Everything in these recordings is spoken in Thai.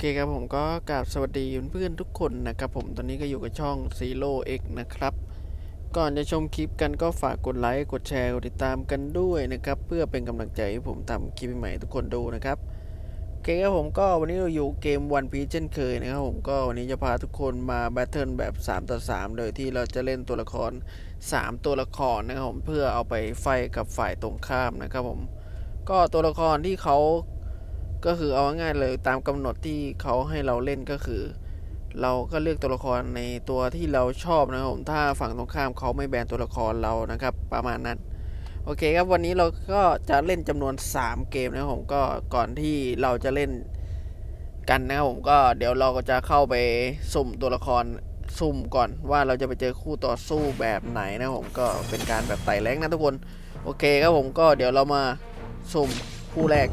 เคครับผมก็กราบสวัสดีเพื่อนๆทุกคนนะครับผมตอนนี้ก็อยู่กับช่อง Zero X นะครับ ก่อนจะชมคลิปกันก็ฝากกดไลค์กดแชร์กดติดตามกันด้วยนะครับ เพื่อเป็นกำลังใจให้ผมทำคลิปใหม่ทุกคนดูนะครับโอเคครับผมก็วันนี้เราอยู่เกม One Piece เช่นเคยนะครับผมก็วันนี้จะพาทุกคนมาแบทเทิลแบบ 3 ต่อ 3 โดยที่เราจะเล่นตัวละคร 3 ตัวละครนะครับผมเพื่อเอาไปไฟกับฝ่ายตรงข้ามนะครับผมก็ตัวละครที่เขา ก็คือเอาง่ายเลยตามกำหนดที่เขาให้เราเล่นก็คือ เราก็เลือกตัวละครในตัวที่เราชอบนะครับผมถ้าฝั่งตรงข้ามเขาไม่แบนตัวละครเรานะครับ ประมาณนั้น โอเคครับวันนี้เราก็จะเล่นจำนวน 3 เกมนะครับผมก็ก่อนที่เราจะเล่นกันนะครับผมก็เดี๋ยวเราก็จะเข้าไปสุ่มตัวละครสุ่มก่อนว่าเราจะไปเจอคู่ต่อสู้แบบไหนนะครับผมก็เป็นการแบบไต่แรงนะทุกคน โอเคครับผมก็เดี๋ยวเรามาสุ่มคู่แรก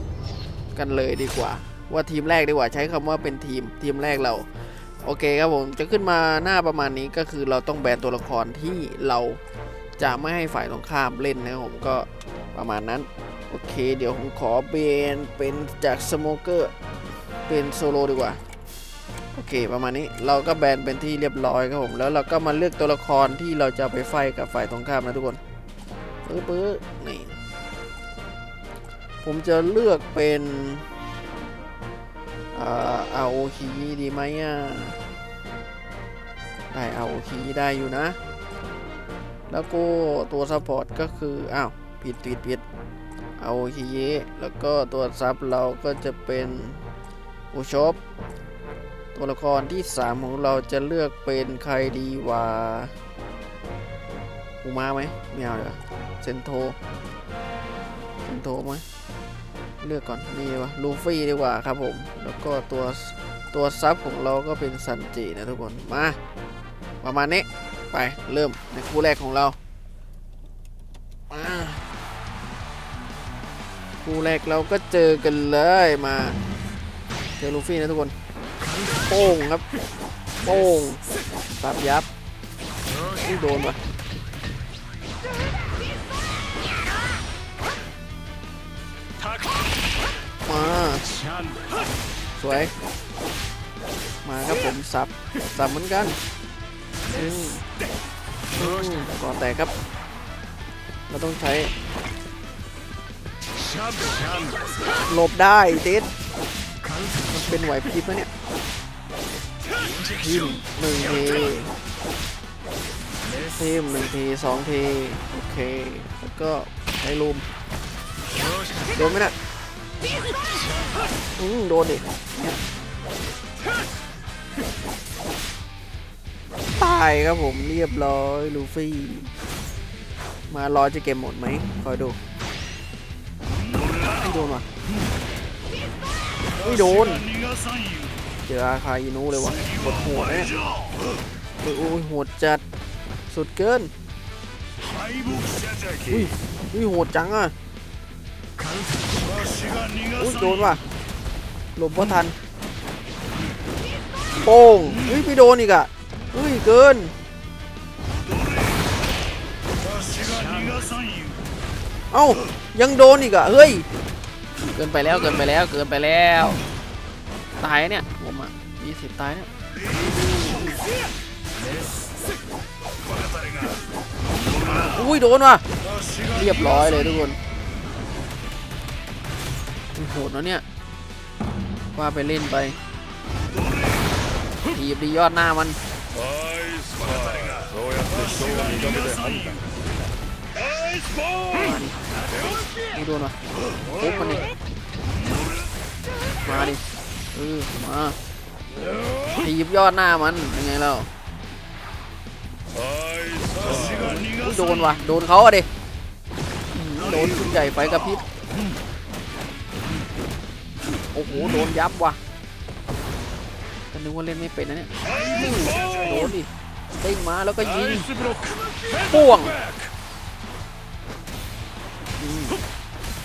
กันเลยดีกว่า ว่าทีมแรกดีกว่าใช้คำว่าเป็นทีมทีมแรกเรา โอเคครับผมจะขึ้นมาหน้าประมาณนี้ก็คือเราต้องแบนตัวละครที่เราจะไม่ให้ฝ่ายตรงข้ามเล่นนะครับผมก็ประมาณนั้น โอเค เดี๋ยวผมขอเปลี่ยนเป็นจากสโมเกอร์เป็นโซโลดีกว่าโอเคประมาณนี้เราก็แบนเป็นที่เรียบร้อยครับผมแล้วเราก็มาเลือกตัวละครที่เราจะไปไฟกับฝ่ายตรงข้ามนะทุกคนปื้อปื้อนี่ ผมจะเลือกเป็นอาอาโอคีดีไหมอะ ได้อาโอคีได้อยู่นะ แล้วก็ตัวซัพพอร์ตก็คือ อ้าว ผิดผิดผิดอาโอคีแล้วก็ตัวซับเราก็จะเป็นอุชบตัวละครที่ 3 ของเราจะเลือกเป็นใครดีวะอูมาไหมไม่เอาเลยเซนโทเซนโทไหม เลือกก่อนนี่วะลูฟี่ดีกว่าครับผม แล้วก็ตัวตัวซับของเราก็เป็นซันจินะทุกคน มา ประมาณนี้ ไปเริ่มในคู่แรกของเรามาคู่แรกเราก็เจอกันเลยมาเจอลูฟี่นะทุกคนโป้งครับโป้งสับยับนี่โดนวะ มาสวย มาครับผมสับสับเหมือนกันก่อนแตกครับ เราต้องใช้ หลบได้ติดมันเป็นไหวพริบนะเนี่ยทิมหนึ่งทีทิมหนึ่งทีสองที โอเค แล้วก็ใช้ลุมโดนไหมน่ะ อืมโดนดิเนี่ยตายครับผมเรียบร้อยลูฟี่ มารอจะเกมหมดไหมคอยดูไม่โดนว่ะไม่โดน เจออาคาอินูเลยว่ะกดหัวเนี่ยโอ้ยโอ้ยโหดจัดสุดเกินอุ้ยอุ้ยโหดจังอะ อุ้ยโดนว่ะหลบพอทันโป้งเฮ้ยไม่โดนอีกอะเฮ้ยเกินเอ้ายังโดนอีกอะเฮ้ยเกินไปแล้วเกินไปแล้วเกินไปแล้วตายเนี่ยผมอะยี่สิบตายเนี่ยอุ้ยโดนว่ะเรียบร้อยเลยทุกคน โหดเนาะเนี่ย ว่าไปเล่นไปถีบดียอดหน้ามันมาดิโดนวะปุ๊บมันดิมาดิเออมาถีบยอดหน้ามันยังไงเราโดนวะโดนเขาอะดิโดนชุดใหญ่ไฟกระพริบ โอ้โหโดนยับว่ะก็นึกว่าเล่นไม่เป็นนะเนี่ยโดนดิเต้งมาแล้วก็ยิงป่วง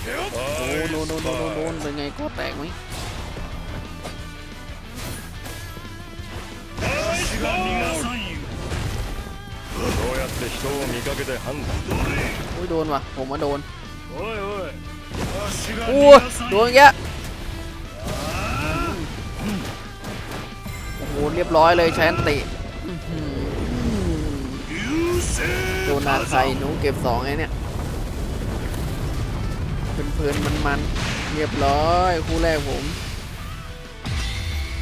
โอ้โดนโดนโดนโดนเป็นไงก็แตกไหมโอ้ยโดนว่ะผมมาโดนโอ้ยโดนแก เรียบร้อยเลยใช้นติโดนาไทยหนูเก็บสองไงเนี่ยเพลินๆมันเรียบร้อยคู่แรกผม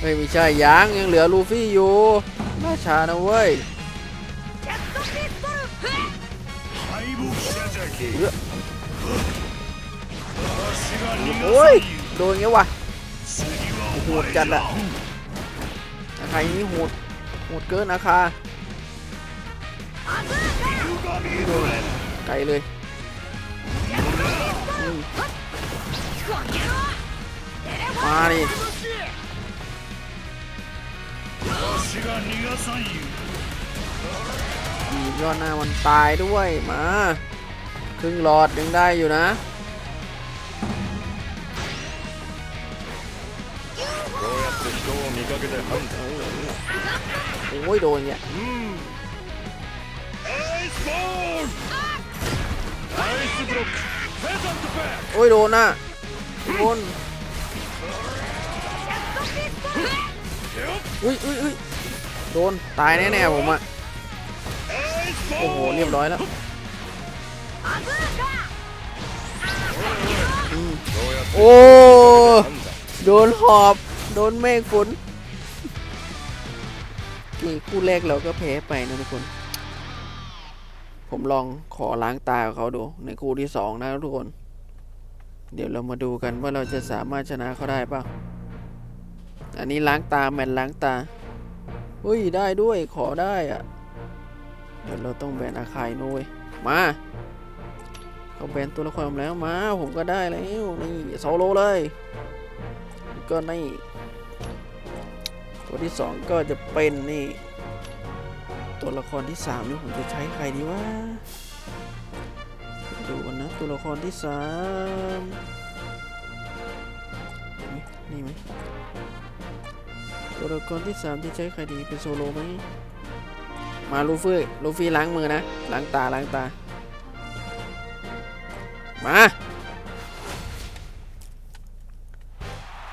เฮ้ยไม่ใช่ยางยังเหลือลูฟี่อยู่น่าชานะเว้ยโอ้ยโดนเงี้ยวะโหดจัดอะ ไข่นี้โหดโหดเกินนะคะไกลเลยมาดิยอดหน้ามันตายด้วยมา ครึ่งหลอดยังได้อยู่นะ โอ้ยโดนเนี่ยโอ้ยโดนนะโดนอุ้ยอุ้ยอุ้ยโดน ตายแน่ๆผมอะโอ้โห เรียบร้อยแล้วโอ้ โดนหอบ ดนเมฆฝนนี่คู่แรกเราก็แพ้ไปนะทุกคน ผมลองขอล้างตาเขาดู ในคู่ที่สองนะทุกคน เดี๋ยวเรามาดูกันว่าเราจะสามารถชนะเขาได้ป่ะอันนี้ล้างตาแมนล้างตาเฮ้ยได้ด้วยขอได้อะเดี๋ยวเราต้องแบนอาคายนุ้ยมาเขาแบนตัวละครผมแล้วมา ผมก็ได้แล้วนี่โซโลเลย ก็นี่ ตัวที่สองก็จะเป็นนี่ ตัวละครที่สามนี่ผมจะใช้ใครดีวะดูกันนะ ตัวละครที่สามนี่ไหมตัวละครที่สามที่ใช้ใครดีเป็นโซโลไหมมาลูฟี่ลูฟี่ล้างมือนะ ล้างตาล้างตา มา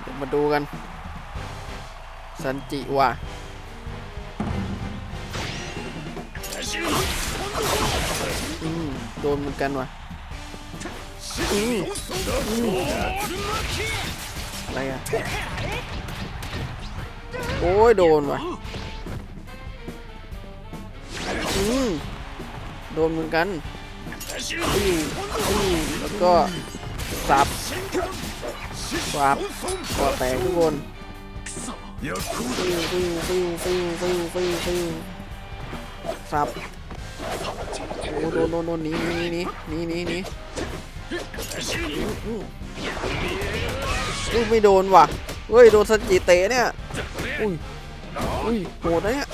เดี๋ยวมาดูกัน ซันจิว่ะอืมโดนเหมือนกันว่ะอืมอืมอะไรอะ โอ้ย โดนว่ะอืมโดนเหมือนกันอืมอืมแล้วก็สับสับก็แตกทุกคน ฟิวฟิวฟิวฟิวฟิวฟิวฟิวสับโอ้โดนโดนโดนหนีหนีหนีหนีหนีหนีอืมอืมอุ้ยไม่โดนว่ะเฮ้ยโดนสันจิเตะเนี่ยอุ้ยอุ้ยโหดนะเนี่ย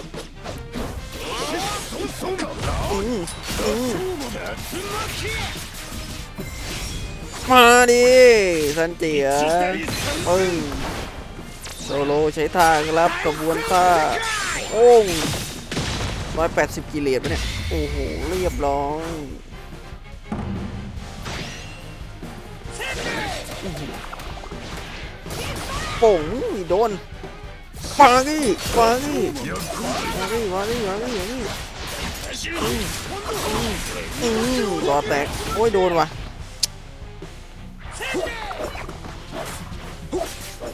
อืมอืมมาดิสันจิอะปึ้ง โซโลใช้ท่าครับกระบวนท่าโอ้งร้อยแปดสิบกิเลสปเนี่ย โอ้โห เรียบร้อยอื้อหือโป่งนี่ฟาดิฟาดิฟาดิฟาดิฟาดิอย่างนี้อืมอืมรอแตก โอ้ย โดนว่ะ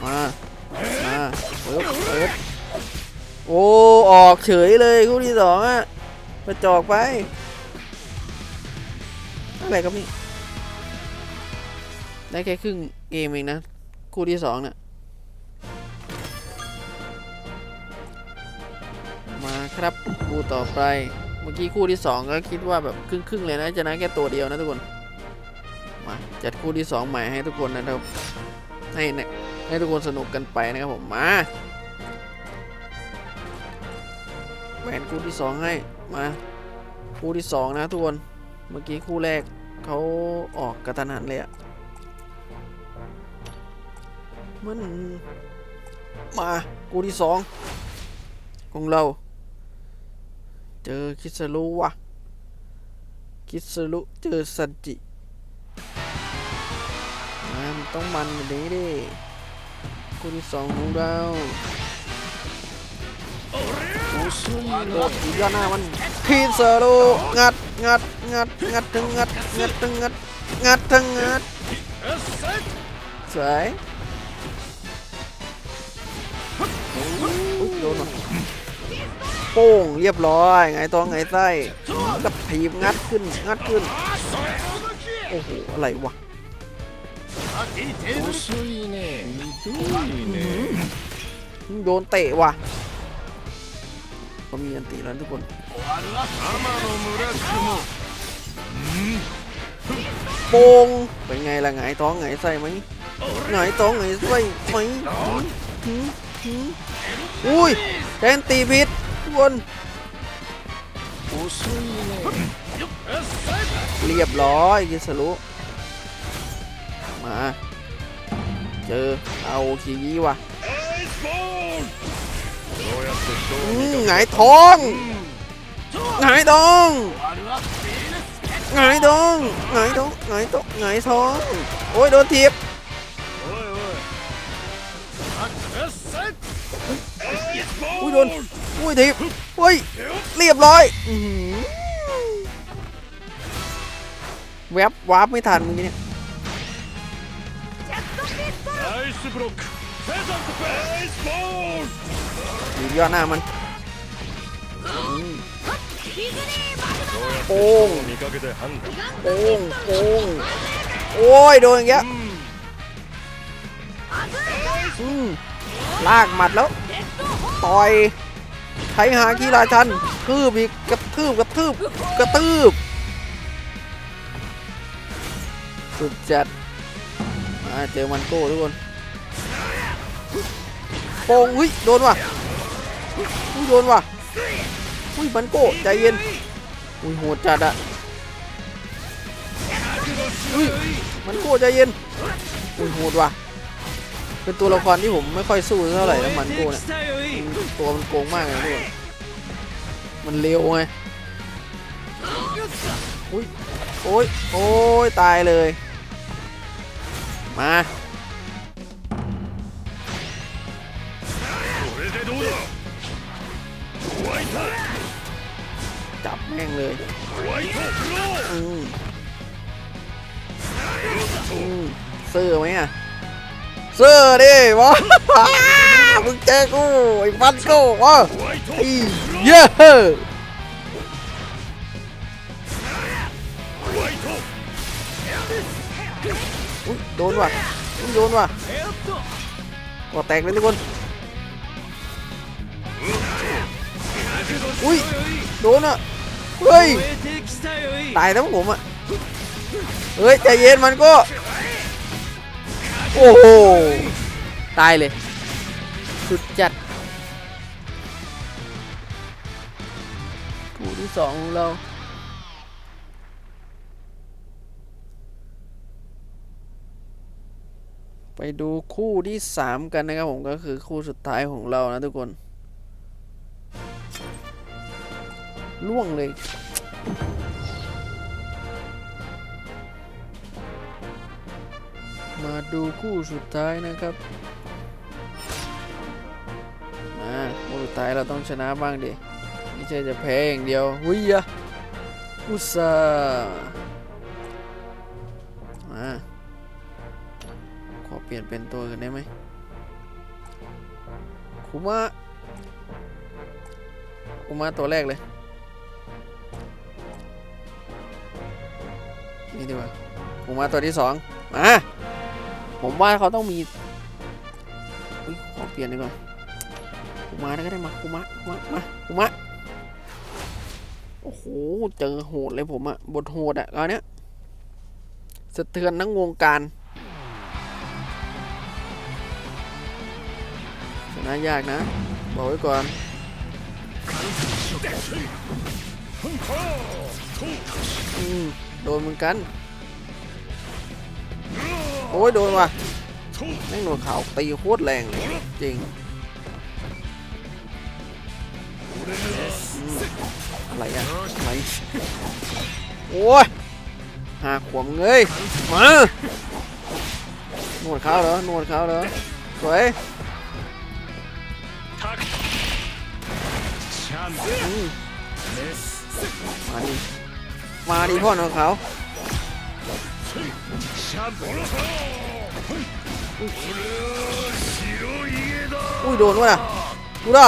มา โอ้ออกเฉยเลยคู่ที่สองอะกระจอกไป อะไรครับนี่ ได้แค่ครึ่งเกมเองนะ คู่ที่สองเนี่ยมาครับคู่ต่อไป เมื่อกี้คู่ที่สองก็คิดว่าแบบครึ่งครึ่งๆเลยนะจะนะแค่ตัวเดียวนะทุกคน มาจัดคู่ที่สองใหม่ให้ทุกคนนะครับให้ให้ทุกคนสนุกกันไปนะครับผมมา คู่ที่สองให้มาคู่ที่สองนะทุกคนเมื่อกี้คู่แรกเขาออกกระตันหันเลยอะมันมาคู่ที่สองของเรา เจอคิสรุวะคิสรุเจอซันจิมามันต้องมันแบบนี้ดิคู่ที่สองของเรา โดดอยู่ย่อหน้ามันพีเซโรงัดงัดงัดงัดถึงงัดงัดถึงงัดงัดถึงงัดสวยโดนโป้งเรียบร้อย ไงตัวไงไส้กับถีบงัดขึ้นงัดขึ้น โอ้โห อะไรวะโดนเตะว่ะ ก็มีอันตีแล้วทุกคนโป่งเป็นไงล่ะไงท้องไงใส้ไหมไงท้องไงใส้ไหมอุ้ยแทนตีพิษทุกคนเรียบร้อยกิสรุมาเจอเอาคียี่ว่ะ หงายท้องหงายดองหงายดองหงายดองหงายท้องหงายท้องโอ้ยโดนทีบอุ้ยโดนอุ้ยทีบอุ้ยเรียบร้อยแวบวาร์ปไม่ทันมึงเนี่ยดียอดหน้ามัน โอ้งโอ้งโป้งโอ้ยโดนอย่างเงี้ยอืมลากหมัดแล้ว ต่อยไถหางคีราชันคืบอีกกระทืบกระทืบกระทืบสุดจัดมาเจอมันโก้ทุกคนโป่งอุ้ยโดนว่ะโดนว่ะ อุ้ยมันโก้ใจเย็นอุ้ยโหดจัดอะอุ้ยมันโก้ใจเย็นอุ้ยโหดว่ะเป็นตัวละครที่ผมไม่ค่อยสู้เท่าไหร่นะมันโก้เนี่ย ตัวมันโกงมากเลยทุกคนมันเร็วไง อุ้ย โอ้ย โอ้ย ตายเลย มา これでどうだホワイト จับแม่งเลยอืมเสื้อไหมอะเสื้อดิวะมึงแจกูไอ้ฟันกูวะอีเย้โดนว่ะโดนว่ะก่าแตกเลยทุกคน อุ้ยโดนอะเฮ้ยตายทั้งผมอะเฮ้ยใจเย็นมันก็โอ้โหตายเลยสุดจัดคู่ที่สองของเราไปดูคู่ที่สามกันนะครับผมก็คือคู่สุดท้ายของเรานะทุกคน ล่วงเลย มาดูคู่สุดท้ายนะครับ มาคู่สุดท้ายเราต้องชนะบ้างดิไม่ใช่จะแพ้อย่างเดียวหุยอะอุตส่ามาขอเปลี่ยนเป็นตัวกันได้ไหมคุมะคุมะตัวแรกเลย นี่ดีกว่าคุมะตัวที่สองมาผมว่าเขาต้องมีอุ๊ยขอเปลี่ยนดีกว่าคุมะได้ก็ได้มาคุมะมะมาคุมะโอ้โหเจอโหดเลยผมอะบทโหดอะตอนเนี้ยสะเทือนทั้งวงการชนะยากนะ บอกไว้ก่อนอืม โดนเหมือนกัน โอ้ยโดนว่ะแม่งโดนเขาตีโคตรแรงจริงอะไรอะอะไรโอ้ยหาขวมเงยมานวดเขาเหรอนวดเขาเหรอสวยมาดิ มาดิพ่อของเขาอุ้ยโดนวะน่ะดูด่า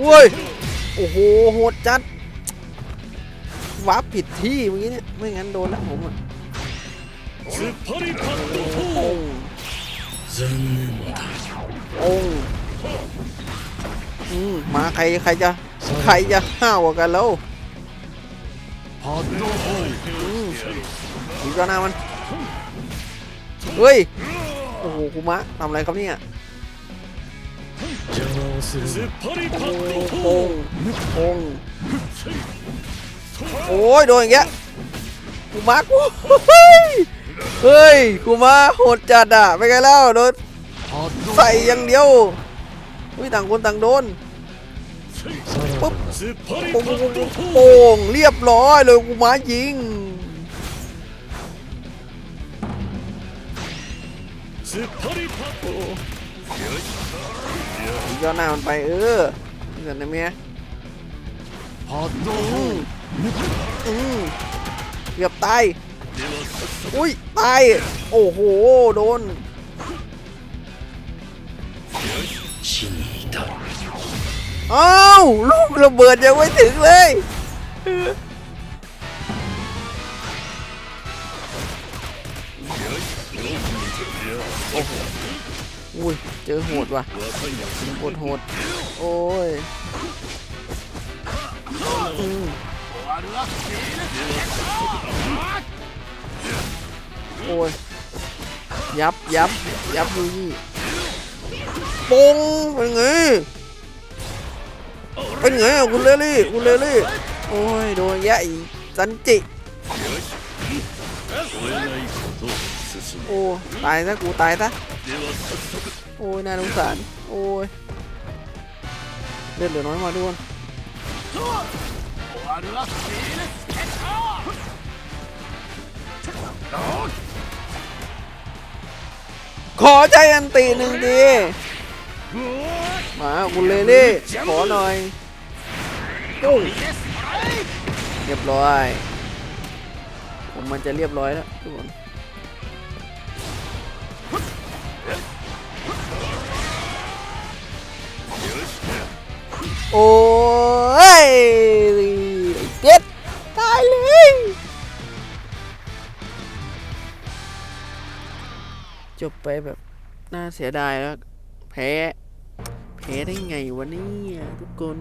อุ้ยโอ้โหโหดจัดวับผิดที่เมื่อกี้เนี่ยไม่งั้นโดนแล้วผมอะโอ้มาใครใครจะใครจะห้าวกันแล้ว ดีกว่าหน้ามันเฮ้ยโอ้โหคุมะทำอะไรครับเนี่ยโอ้โหโโอ้ยโดนอย่างเงี้ยคุมะกูเฮ้ยคุมะโหดจัดอะไปไงแล้วโดนใส่อย่างเดียวอุ้ยต่างคนต่างโดน ปุ๊บโป่งโป่งเรียบร้อยเลยกูมายิงย้อนหน้ามันไปเออเงินนะเมียอืมเกือบตายอุ้ยตายโอ้โหโดน อ้าวลูกระเบิดยังไม่ถึงเลย อุ้ย เจอโหดว่ะโหดโหด โอ้ยโอ้ย ยับยับยับดูนี่ปงเป็นไง เป็นไงคุณเลลี่คุณเลลี่ โอ้ยโดนแย่อีสันจิ โอ้ ตายซะกูตายซะ โอ้ยน่าสงสาร โอ้ยเลือเหลือน้อยมาด้วยขอใจอันตีหนึ่งดี มาคุณเลลี่ขอหน่อย ปุ้เรียบร้อยผมมันจะเรียบร้อยแล้วทุกคนโอ้ยเจ็ดตายเลยจบไปแบบน่าเสียดายแล้วแพ้แพ้ได้ไงวะเนี่ยทุกคน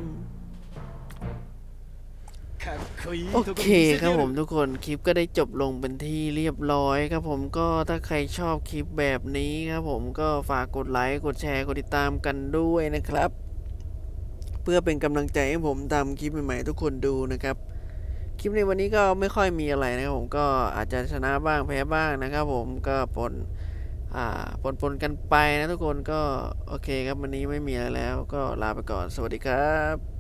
โอเคครับผมทุกคนคลิปก็ได้จบลงเป็นที่เรียบร้อยครับผมก็ถ้าใครชอบคลิปแบบนี้ครับผมก็ฝากกดไลค์กดแชร์กดติดตามกันด้วยนะครับ เพื่อเป็นกำลังใจให้ผมทำคลิปใหม่ๆทุกคนดูนะครับ คลิปในวันนี้ก็ไม่ค่อยมีอะไรนะครับผมก็อาจจะชนะบ้างแพ้บ้างนะครับ ผมก็ผลอ่าปนปนกันไปนะทุกคนก็โอเคครับวันนี้ไม่มีอะไรแล้ว ก็ลาไปก่อนสวัสดีครับ